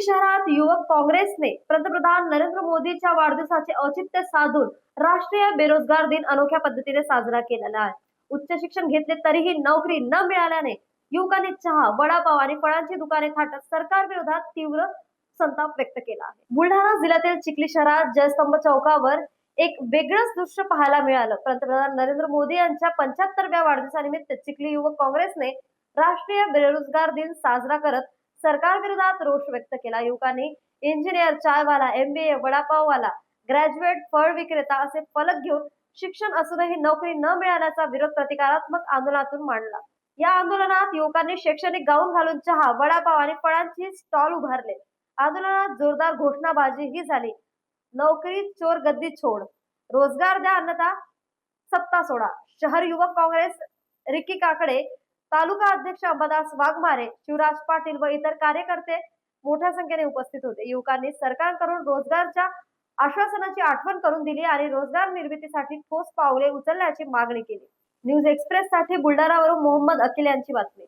शहरात युवक काँग्रेसने पंतप्रधान नरेंद्र मोदीच्या वाढदिवसाचे औचित्य साधून राष्ट्रीय बेरोजगार दिन अनोख्या पद्धतीने साजरा केलेला आहे. उच्च शिक्षण घेतले तरीही नोकरी न मिळाल्याने युवकांनी चहा वडापाव आणि फळांची दुकाने थाटत सरकार विरोधात तीव्र संताप व्यक्त केला आहे. बुलढाणा जिल्ह्यातील चिखली शहरात जयस्तंभ चौकावर एक वेगळंच दृश्य पाहायला मिळालं. पंतप्रधान नरेंद्र मोदी यांच्या पंच्याहत्तरव्या वाढदिवसानिमित्त चिखली युवक काँग्रेसने राष्ट्रीय बेरोजगार दिन साजरा करत सरकार विरोधात रोष व्यक्त केला. युवकांनी इंजिनियर चायवाला एमबीए वडापाववाला ग्रॅज्युएट फळ विक्रेता असे फलक घेऊन शिक्षण असूनही नोकरी न मिळाल्याचा विरोध प्रतिकारात्मक आंदोलनातून मांडला. या आंदोलनात युवकांनी शैक्षणिक गाऊन घालून चहा वडापाव आणि फळांची स्टॉल उभारले. आंदोलनात जोरदार घोषणाबाजीही झाली. नोकरी चोर गद्दी छोड. रोजगार द्या अन्यथा सत्ता सोडा. शहर युवक काँग्रेस रिकी काकडे तालुका अध्यक्ष अंबादास वाघमारे शिवराज पाटील व इतर कार्यकर्ते मोठ्या संख्येने उपस्थित होते. युवकांनी सरकारकडून रोजगारच्या आश्वासनाची आठवण करून दिली आणि रोजगार निर्मितीसाठी ठोस पावले उचलण्याची मागणी केली. न्यूज एक्सप्रेस साठी बुलढाणावरून मोहम्मद अखिल यांची बातमी.